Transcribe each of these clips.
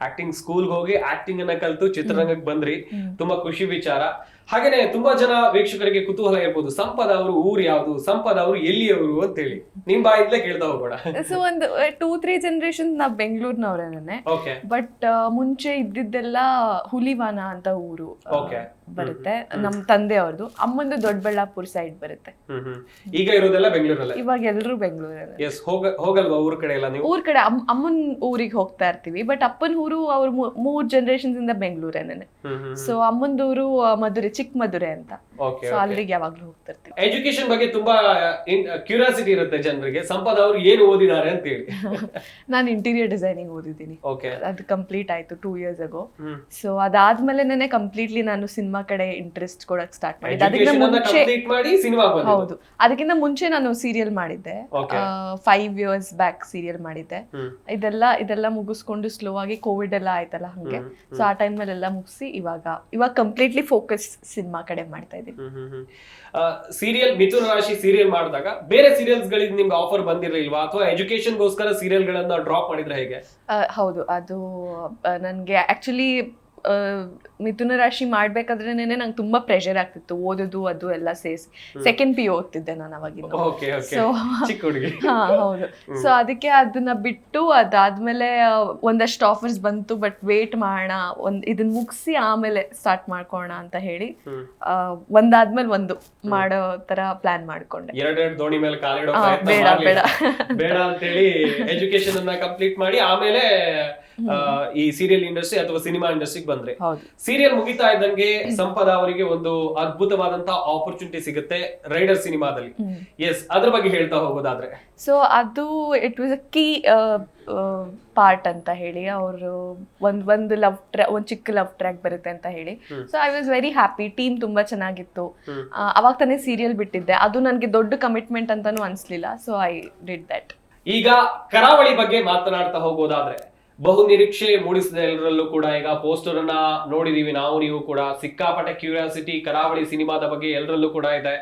Acting ಸ್ಕೂಲ್ಗೆ ಹೋಗಿ acting ಅನ್ನ ಕಲ್ತು ಚಿತ್ರರಂಗಕ್ಕೆ ಬಂದ್ರಿ. ತುಂಬಾ ಖುಷಿ ವಿಚಾರ. ಹಾಗೇನೆ ತುಂಬಾ ಜನ ವೀಕ್ಷಕರಿಗೆ ಕುತೂಹಲ ಇರ್ಬೋದು ಸಂಪದ ಅವರು ಊರು ಯಾವುದು ಸಂಪದ ಅವರು ಎಲ್ಲಿಯವರು ಅಂತ ಹೇಳಿ ನಿಮ್ ಬಾಯಿಂದಲೇ ಕೇಳ್ತಾ ಹೋಗೋಣ ಸೊ ಒಂದು ಟೂ ತ್ರೀ ಜನರೇಷನ್ ನಾ ಬೆಂಗಳೂರಿನವರೇನೆ ಓಕೆ ಬಟ್ ಮುಂಚೆ ಇದ್ದಿದ್ದೆಲ್ಲ ಹುಲಿವಾನ ಅಂತ ಊರು ಓಕೆ. ಬರುತ್ತೆ. ನಮ್ ತಂದೆ ಅವ್ರದ್ದು ಅಮ್ಮಂದು ದೊಡ್ಡಬಳ್ಳಾಪುರ ಸೈಡ್ ಬರುತ್ತೆ. ಈಗ ಇರೋದೆಲ್ಲ ಬೆಂಗಳೂರಲ್ಲ? ಇವಾಗ ಎಲ್ಲರೂ ಬೆಂಗಳೂರಲ್ಲಿ. ಎಸ್ ಹೋಗ ಹೋಗಲ್ವಾ ಊರ್ ಕಡೆ ಎಲ್ಲ ನೀವು? ಊರ್ ಕಡೆ ಅಮ್ಮನ ಊರಿಗೆ ಹೋಗ್ತಾ ಇರ್ತೀವಿ. ಬಟ್ ಅಪ್ಪನ ಊರು ಅವ್ರ ಮೂರ್ ಜನರೇಷನ್ಸ್ ಇಂದ ಬೆಂಗಳೂರೇನೆ ಸೊ ಅಮ್ಮಂದೂರು ಮಧುರೆ ಚಿಕ್ಕ ಮಧುರೆ ಅಂತ. ಸೊ ಅಲ್ಲಿಗೆ ಯಾವಾಗ್ಲೂ ಹೋಗ್ತಿರ್ತೀವಿ. ಎಜುಕೇಶನ್ ಬಗ್ಗೆ ತುಂಬಾ ಕ್ಯೂರಿಯಾಸಿಟಿ ಇರುತ್ತೆ ಜನರಿಗೆ. ಸಂಪದ ಅವರು ಏನು ಓದಿದ್ದಾರೆ ಅಂತ ಹೇಳಿ. ನಾನು ಇಂಟೀರಿಯರ್ ಡಿಸೈನಿಂಗ್ ಓದಿದ್ದೀನಿ. ಅದು ಕಂಪ್ಲೀಟ್ ಆಯ್ತು ಟೂ ಇಯರ್ಸ್ ಅಗೋ ಸೊ ಅದಾದ್ಮೇಲೆ ಕಂಪ್ಲೀಟ್ಲಿ ನಾನು ಸಿನಿಮಾ ಕಡೆ ಇಂಟ್ರೆಸ್ಟ್ ಕೊಡಕ್ ಸ್ಟಾರ್ಟ್ ಮಾಡಿದ್ದೆ. ಅದಕ್ಕಿಂತ ಮುಂಚೆ ಹೌದು. ಅದಕ್ಕಿಂತ ಮುಂಚೆ ನಾನು ಸೀರಿಯಲ್ ಮಾಡಿದ್ದೆ. ಫೈವ್ ಇಯರ್ಸ್ ಬ್ಯಾಕ್ ಸೀರಿಯಲ್ ಮಾಡಿದ್ದೆ. ಇದೆಲ್ಲ ಇದೆಲ್ಲ ಮುಗಿಸ್ಕೊಂಡು ಸ್ಲೋ ಆಗಿ ಕೋವಿಡ್ ಎಲ್ಲ ಆಯ್ತಲ್ಲ ಹಂಗೆ. ಸೊ ಆ ಟೈಮ್ ಎಲ್ಲ ಮುಗಿಸಿ ಇವಾಗ ಇವಾಗ ಕಂಪ್ಲೀಟ್ಲಿ ಫೋಕಸ್ ಸಿನಿಮಾ ಕಡೆ ಮಾಡ್ತಾ ಇದ್ದೀನಿ ಸೀರಿಯಲ್ ಮಿಥುನ ರಾಶಿ ಸೀರಿಯಲ್ ಮಾಡಿದಾಗ ಬೇರೆ ಸೀರಿಯಲ್ಸ್ ಗಳಿಗೆ ನಿಮ್ಗೆ ಆಫರ್ ಬಂದಿರಲಿಲ್ವಾ? ಅಥವಾ ಎಜುಕೇಶನ್ ಗೋಸ್ಕರ ಸೀರಿಯಲ್ ಗಳನ್ನ ಡ್ರಾಪ್ ಮಾಡಿದ್ರೆ ಹೇಗೆ? ಆ, ಹೌದು. ಅದು ನನಗೆ ಆಕ್ಚುಲಿ ಮಿಥುನ ರಾಶಿ ಮಾಡ್ಬೇಕಾದ್ರೆ ನಂಗೆ ತುಂಬಾ ಪ್ರೆಷರ್ ಆಗ್ತಿತ್ತು ಓದೋದು ಅದು ಎಲ್ಲ ಸೇರಿಸಿ. ಸೆಕೆಂಡ್ ಪಿ ಓದ್ತಿದ್ದೆ ನಾನು ಅವಾಗಿಂದ. ಸೊ ಹಾ ಹೌದು. ಸೊ ಅದಕ್ಕೆ ಅದನ್ನ ಬಿಟ್ಟು ಅದಾದ್ಮೇಲೆ ಒಂದಷ್ಟು ಆಫರ್ಸ್ ಬಂತು ಬಟ್ ವೇಟ್ ಮಾಡೋಣ ಒಂದ್ ಇದನ್ನ ಮುಗಿಸಿ ಆಮೇಲೆ ಸ್ಟಾರ್ಟ್ ಮಾಡ್ಕೋಣ ಅಂತ ಹೇಳಿ ಒಂದಾದ್ಮೇಲೆ ಒಂದು ಮಾಡೋ ತರ ಪ್ಲಾನ್ ಮಾಡ್ಕೊಂಡೆ. ಬೇಡ ಬೇಡ. ಬೇಡ. ಅಂತ ಹೇಳಿ ಎಜುಕೇಶನ್ ಅನ್ನ ಕಂಪ್ಲೀಟ್ ಮಾಡಿ ಆಮೇಲೆ ಈ ಸೀರಿಯಲ್ ಇಂಡಸ್ಟ್ರಿ ಅಥವಾ ಸಿನಿಮಾ ಇಂಡಸ್ಟ್ರಿಗೆ ಬಂದ್ರೆ. ಸೀರಿಯಲ್ ಮುಗಿತಾ ಇದ್ದಂಗೆ ಸಂಪದ ಅವರಿಗೆ ಒಂದು ಅದ್ಭುತವಾದಂತಹ ಆಪರ್ಚುನಿಟಿ ಸಿಗುತ್ತೆ ರೈಡರ್ ಸಿನಿಮಾದಲ್ಲಿ. ಎಸ್ ಅದ್ರ ಬಗ್ಗೆ ಹೇಳ್ತಾ ಹೋಗೋದಾದ್ರೆ. ಸೊ ಅದು it was a key part ಅಂತ ಹೇಳಿ ಅವರು ಒಂದ್ ಒಂದು ಲವ್ ಟ್ರ್ಯಾಕ್ ಒಂದು ಚಿಕ್ಕ ಲವ್ ಟ್ರ್ಯಾಕ್ ಬರುತ್ತೆ ಅಂತ ಹೇಳಿ. So I was very happy team ತುಂಬಾ ಚೆನ್ನಾಗಿತ್ತು. ಅವಾಗ ತಾನೇ ಸೀರಿಯಲ್ ಬಿಟ್ಟಿದ್ದೆ. ಅದು ನನಗೆ ದೊಡ್ಡ ಕಮಿಟ್ಮೆಂಟ್ ಅಂತಾನು ಅನ್ಸ್ಲಿಲ್ಲ. ಸೊ ಐ ಡಿಡ್ ದಟ್ ಈಗ ಕರಾವಳಿ ಬಗ್ಗೆ ಮಾತನಾಡ್ತಾ ಹೋಗೋದಾದ್ರೆ ಬಹು ನಿರೀಕ್ಷೆ ಮೂಡಿಸಿದ ಎಲ್ಲರಲ್ಲೂ ಕೂಡ ಈಗ ಪೋಸ್ಟರ್ ಅನ್ನ ನೋಡಿದೀವಿ. ನಾವು ನೀವು ಕೂಡ ಸಿಕ್ಕಾಪಟ್ಟೆ ಕ್ಯೂರಿಯಾಸಿಟಿ ಕರಾವಳಿ ಸಿನಿಮಾದ ಬಗ್ಗೆ ಎಲ್ಲರಲ್ಲೂ ಕೂಡ ಇದೆ.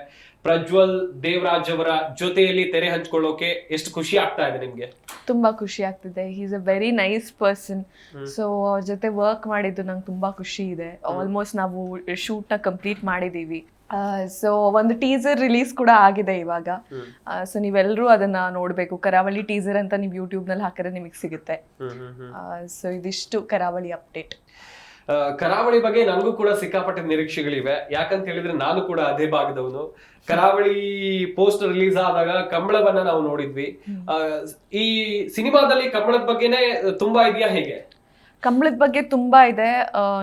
ಪ್ರಜ್ವಲ್ ದೇವರಾಜ್ ಅವರ ಜೊತೆಯಲ್ಲಿ ತೆರೆ ಹಂಚ್ಕೊಳ್ಳೋಕೆ ಎಷ್ಟು ಖುಷಿ ಆಗ್ತಾ ಇದೆ ನಿಮ್ಗೆ? ತುಂಬಾ ಖುಷಿ ಆಗ್ತಿದೆ. Is a very nice person so ಅವ್ರ ಜೊತೆ ವರ್ಕ್ ಮಾಡಿದ್ದು ನಂಗೆ ತುಂಬಾ ಖುಷಿ ಇದೆ. ಆಲ್ಮೋಸ್ಟ್ ನಾವು ಶೂಟ್ನ ಕಂಪ್ಲೀಟ್ ಮಾಡಿದೀವಿ. ಸೊ ಒಂದು ಟೀಸರ್ ರಿಲೀಸ್ ಕೂಡ ಆಗಿದೆ ಇವಾಗ. ಸೊ ನೀವೆಲ್ಲರೂ ಅದನ್ನ ನೋಡಬೇಕು. ಕರಾವಳಿ ಟೀಸರ್ ಅಂತ ನೀವು ಯೂಟ್ಯೂಬ್ನಲ್ಲಿ ಹಾಕಿದ್ರೆ ನಿಮಗೆ ಸಿಗುತ್ತೆ. ಸೊ ಇದಿಷ್ಟು ಕರಾವಳಿ ಅಪ್ಡೇಟ್ ಕರಾವಳಿ ಬಗ್ಗೆ ನನಗೂ ಕೂಡ ಸಿಕ್ಕಾಪಟ್ಟೆ ನಿರೀಕ್ಷೆಗಳಿವೆ. ಯಾಕಂತ ಹೇಳಿದ್ರೆ ನಾನು ಕೂಡ ಅದೇ ಭಾಗದವನು. ಕರಾವಳಿ ಪೋಸ್ಟ್ ರಿಲೀಸ್ ಆದಾಗ ಕಂಬಳವನ್ನ ನಾವು ನೋಡಿದ್ವಿ. ಈ ಸಿನಿಮಾದಲ್ಲಿ ಕಂಬಳದ ಬಗ್ಗೆನೇ ತುಂಬಾ ಇದೆಯಾ ಹೇಗೆ? ಕಂಬಳದ ಬಗ್ಗೆ ತುಂಬಾ ಇದೆ.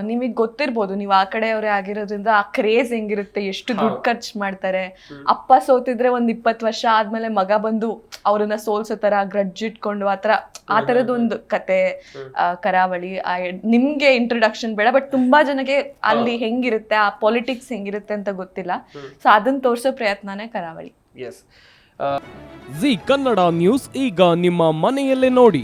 ನಿಮಗೆ ಗೊತ್ತಿರ್ಬೋದು ನೀವು ಆ ಕಡೆಯವರೇ ಆಗಿರೋದ್ರಿಂದ ಆ ಕ್ರೇಜ್ ಹೆಂಗಿರುತ್ತೆ ಎಷ್ಟು ದುಡ್ಡು ಖರ್ಚು ಮಾಡ್ತಾರೆ. ಅಪ್ಪ ಸೋತಿದ್ರೆ ಒಂದ್ ಇಪ್ಪತ್ತು ವರ್ಷ ಆದ್ಮೇಲೆ ಮಗ ಬಂದು ಅವ್ರನ್ನ ಸೋಲ್ಸೋ ತರ ಗ್ರಡ್ಜ್ ಇಟ್ಕೊಂಡು ಆತರ ಆ ತರದ ಒಂದು ಕತೆ ಆ, ಕರಾವಳಿ ಆ, ನಿಮ್ಗೆ ಇಂಟ್ರೊಡಕ್ಷನ್ ಬೇಡ ಬಟ್ ತುಂಬಾ ಜನಕ್ಕೆ ಅಲ್ಲಿ ಹೆಂಗಿರುತ್ತೆ ಆ ಪೊಲಿಟಿಕ್ಸ್ ಹೆಂಗಿರುತ್ತೆ ಅಂತ ಗೊತ್ತಿಲ್ಲ. ಸೊ ಅದನ್ನ ತೋರ್ಸೋ ಪ್ರಯತ್ನನೇ ಕರಾವಳಿ. ಎಸ್ ಜಿ ಕನ್ನಡ ನ್ಯೂಸ್ ಈಗ ನಿಮ್ಮ ಮನೆಯಲ್ಲೇ ನೋಡಿ.